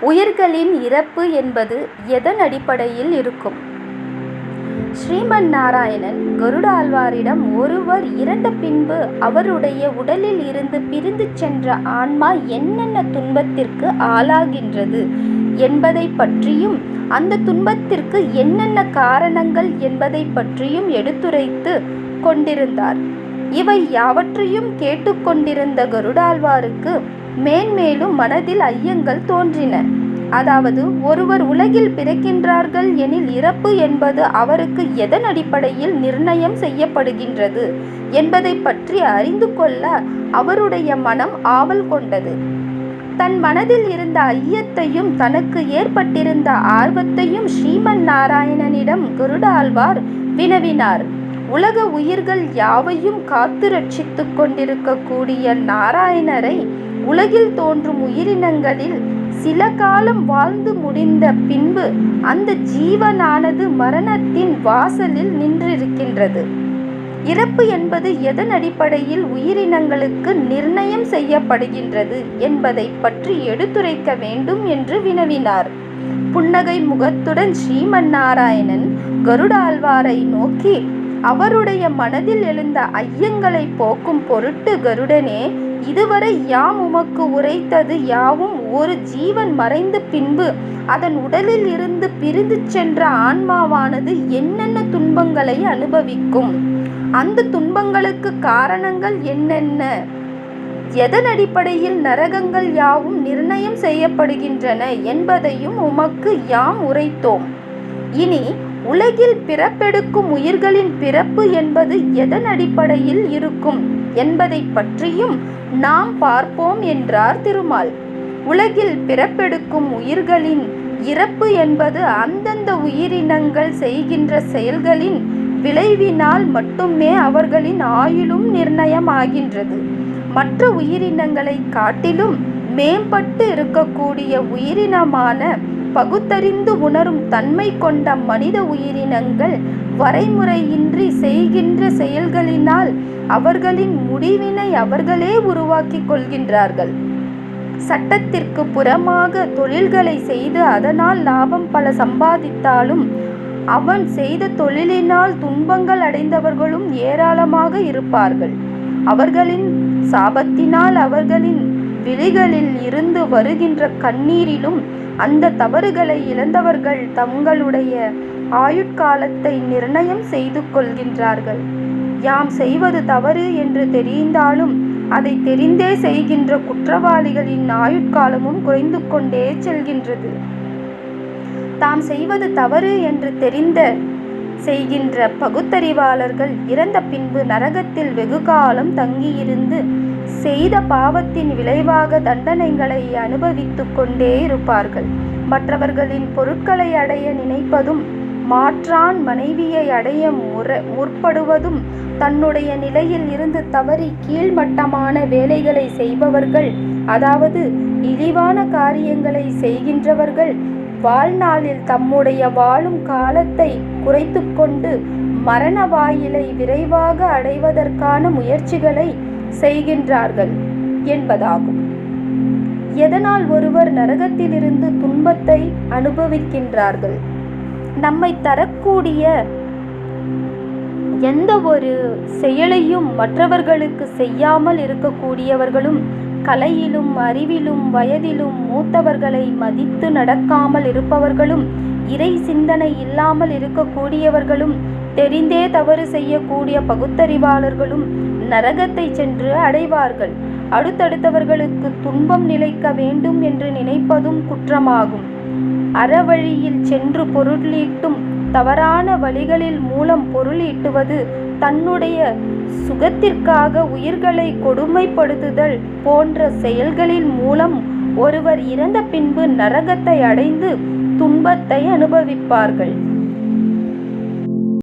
உயிர்களின் இறப்பு என்பது எதன் அடிப்படையில் இருக்கும்? ஸ்ரீமன் நாராயணன் கருடாழ்வாரிடம் ஒருவர் இறந்த பின்பு அவருடைய உடலில் இருந்து பிரிந்து சென்ற ஆன்மா என்னென்ன துன்பத்திற்கு ஆளாகின்றது என்பதை பற்றியும் அந்த துன்பத்திற்கு என்னென்ன காரணங்கள் என்பதை பற்றியும் எடுத்துரைத்து கொண்டிருந்தார். இவை யாவற்றையும் கேட்டுக்கொண்டிருந்த கருடாழ்வாருக்கு மேன்மேலும் மனதில் ஐயங்கள் தோன்றின. அதாவது ஒருவர் உலகில் பிறக்கின்றார்கள் எனில் இறப்பு என்பது அவருக்கு எதன் அடிப்படையில் நிர்ணயம் செய்யப்படுகின்றது என்பதை பற்றி அறிந்து கொள்ள அவருடைய மனம் ஆவல் கொண்டது. தன் மனதில் இருந்த ஐயத்தையும் தனக்கு ஏற்பட்டிருந்த ஆர்வத்தையும் ஸ்ரீமன் நாராயணனிடம் குருடாழ்வார் வினவினார். உலக உயிர்கள் யாவையும் காத்து ரட்சித்து கொண்டிருக்கக்கூடிய நாராயணரை உலகில் தோன்றும் உயிரினங்களில் சில காலம் வாழ்ந்து முடிந்த பின்பு அந்த ஜீவனானது மரணத்தின் வாசலில் நின்றிருக்கின்றது. இறப்பு என்பது எதன் அடிப்படையில் உயிரினங்களுக்கு நிர்ணயம் செய்யப்படுகின்றது என்பதை பற்றி எடுத்துரைக்க வேண்டும் என்று வினவினார். புன்னகை முகத்துடன் ஸ்ரீமன் நாராயணன் கருடாழ்வாரை நோக்கி அவருடைய மனதில் எழுந்த ஐயங்களை போக்கும் பொருட்டு கருடனே இதுவரை யாம் உமக்கு உரைத்தது யாவும் ஒரு ஜீவன் மறைந்த பின்பு அதன் உடலில் இருந்து பிரிந்து சென்ற ஆன்மாவானது என்னென்ன துன்பங்களை அனுபவிக்கும்? அந்த துன்பங்களுக்கு காரணங்கள் என்னென்ன? எதன் அடிப்படையில் நரகங்கள் யாவும் நிர்ணயம் செய்யப்படுகின்றன என்பதையும் உமக்கு யாம் உரைத்தோம். இனி உலகில் பிறப்பெடுக்கும் உயிர்களின் பிறப்பு என்பது எதன் அடிப்படையில் இருக்கும் என்பதை பற்றியும் நாம் பார்ப்போம் என்றார் திருமால். உலகில் பிறப்பெடுக்கும் உயிர்களின் இறப்பு என்பது அந்தந்த உயிரினங்கள் செய்கின்ற செயல்களின் விளைவினால் மட்டுமே அவர்களின் ஆயுளும் நிர்ணயமாகின்றது. மற்ற உயிரினங்களை காட்டிலும் மேம்பட்டு இருக்கக்கூடிய உயிரினமான பகுத்தறிந்து உணரும் தன்மை கொண்ட மனித உயிரினங்கள் வரைமுறையின்றி செய்கின்ற செயல்களினால் அவர்களின் முடிவினை அவர்களே உருவாக்கிக் கொள்கின்றார்கள். சட்டத்திற்கு புறமாக தொழில்களை செய்து அதனால் லாபம் பல சம்பாதித்தாலும் அவன் செய்த தொழிலினால் துன்பங்கள் அடைந்தவர்களும் ஏராளமாக இருப்பார்கள். அவர்களின் சாபத்தினால் அவர்களின் விழிகளில் இருந்து வருகின்ற கண்ணீரிலும் அந்த தவறுகளை இழந்தவர்கள் தங்களுடைய ஆயுட்காலத்தை நிர்ணயம் செய்து கொள்கின்றார்கள். யாம் செய்வது தவறு என்று தெரிந்தாலும் அதை தெரிந்தே செய்கின்ற குற்றவாளிகளின் ஆயுட்காலமும் குறைந்து கொண்டே செல்கின்றது. தாம் செய்வது தவறு என்று தெரிந்த செய்கின்ற பகுத்தறிவாளர்கள் இறந்த பின்பு நரகத்தில் வெகுகாலம் தங்கியிருந்து செய்த பாவத்தின் விளைவாக தண்டனைகளை அனுபவித்து கொண்டே இருப்பார்கள். மற்றவர்களின் பொருட்களை அடைய நினைப்பதும் மாற்றான் மனைவியை அடைய முற முற்படுவதும் தன்னுடைய நிலையில் இருந்து தவறி கீழ்மட்டமான வேலைகளை செய்பவர்கள் அதாவது இழிவான காரியங்களை செய்கின்றவர்கள் வாழ்நாளில் தம்முடைய வாழும் காலத்தை குறைத்து கொண்டு மரண வாயிலை விரைவாக அடைவதற்கான முயற்சிகளை செய்கின்றார்கள் என்பதாகும். எதனால் ஒருவர் நரகத்திலிருந்து துன்பத்தை அனுபவிக்கின்றார்கள்? நம்மை தரக்கூடிய எந்த ஒரு செயலையும் மற்றவர்களுக்கு செய்யாமல் இருக்கக்கூடியவர்களும் கலையிலும் அறிவிலும் வயதிலும் மூத்தவர்களை மதித்து நடக்காமல் இருப்பவர்களும் இறை சிந்தனை இல்லாமல் இருக்கக்கூடியவர்களும் தெரிந்தே தவறு செய்யக்கூடிய பகுத்தறிவாளர்களும் நரகத்தை சென்று அடைவார்கள். அடுத்தடுத்தவர்களுக்கு துன்பம் நிலைக்க வேண்டும் என்று நினைப்பதும் குற்றமாகும். அறவழியில் சென்று பொருளீட்டும் தவறான வழிகளில் மூலம் பொருளீட்டுவது தன்னுடைய சுகத்திற்காக உயிர்களை கொடுமைப்படுத்துதல் போன்ற செயல்களின் மூலம் ஒருவர் இறந்த பின்பு நரகத்தை அடைந்து துன்பத்தை அனுபவிப்பார்கள்.